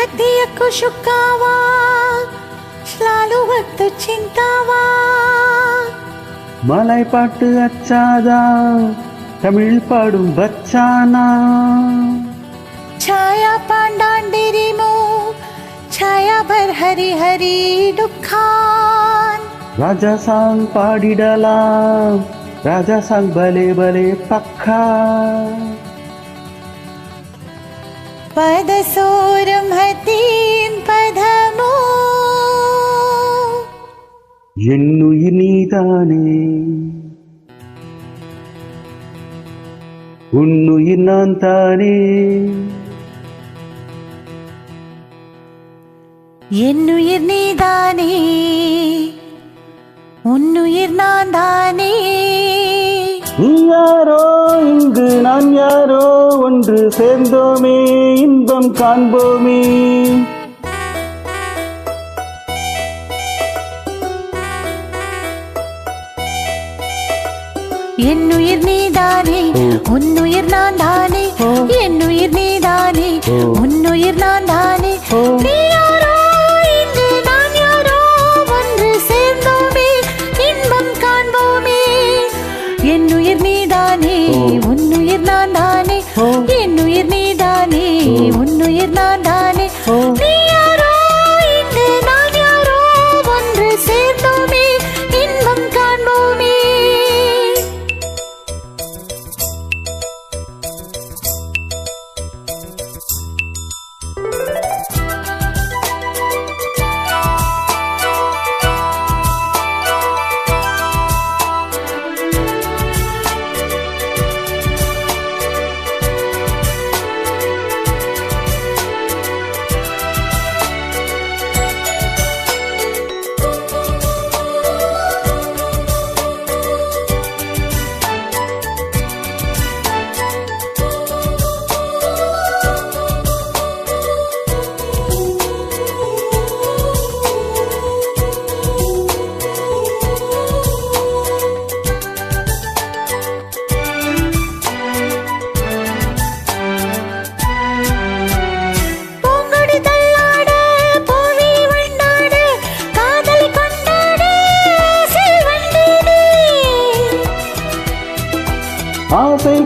ಹದ್ದಿಯಕ್ಕೂ ಶುಕ್ಕಾವ ಸ್ಲಾಲು ಹೊತ್ತು ಚಿಂತಾವ மலை பாட்டு அச்சாதா தமிழ் பாடும் பச்சானா ಛಾಯಾ ಪಾಂಡಾಂಡಿರಿ ಮೂ ಛಾಯಾ ಬರ್ ಹರಿ ಹರಿ ಡುಖಾನ್ ராஜா சாங் பாடிடலாம் ராஜா சாங் பலே பலே பக்கா பதசோரம் ஹதீம் பதமோ. என்னுயிர் நீதானே. உன்னுயிர் நான் தானே என்னுயிர் நீதானே. உன்னுயிர் நான் தானே நீ யாரோ? இங்கு நான் யாரோ ஒன்று சேர்ந்தோமே இன்பம் காண்போமே. என்னுயிர் நீதானே உன்னுயிர் உன்னுயிர் நான் தானே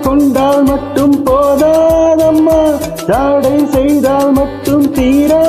கொண்டால் மட்டும் போதாதம்மா. ஜாடை செய்தால் மட்டும் தீரா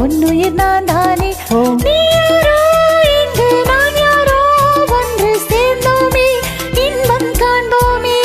உன்னுயிர் நான் தானே. நீ யாரோ? இங்கு நான் யாரோ? ஒன்று சேர்ந்தோமே. இன்பம் காண்போமே.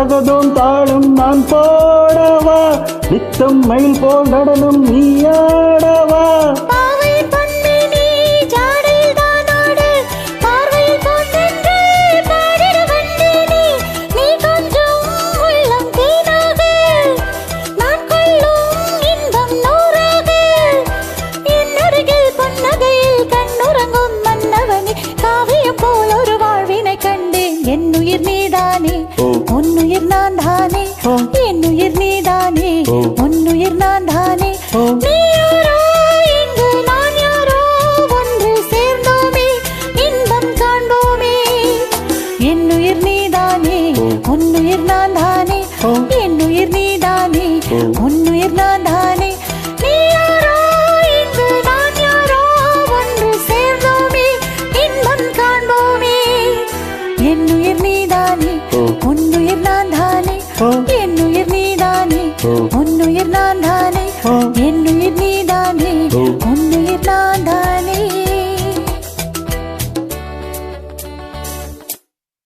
தத்தோம் தகதோம் தாளும் நான் போடவா நித்தம் மயில் போல் நடனம் நீ ஆடவா. என் உயிர் நீதானே உன்னுயிர் நான் தானே என் உயிர் நீதானே உன்னுயிர் நான் தானே என்னுயிர் நீதானே உன்னுயிர் நான் தானே என்னுயிர் நீதானே உன்னுயிர் நான் தானே என்னுயிர்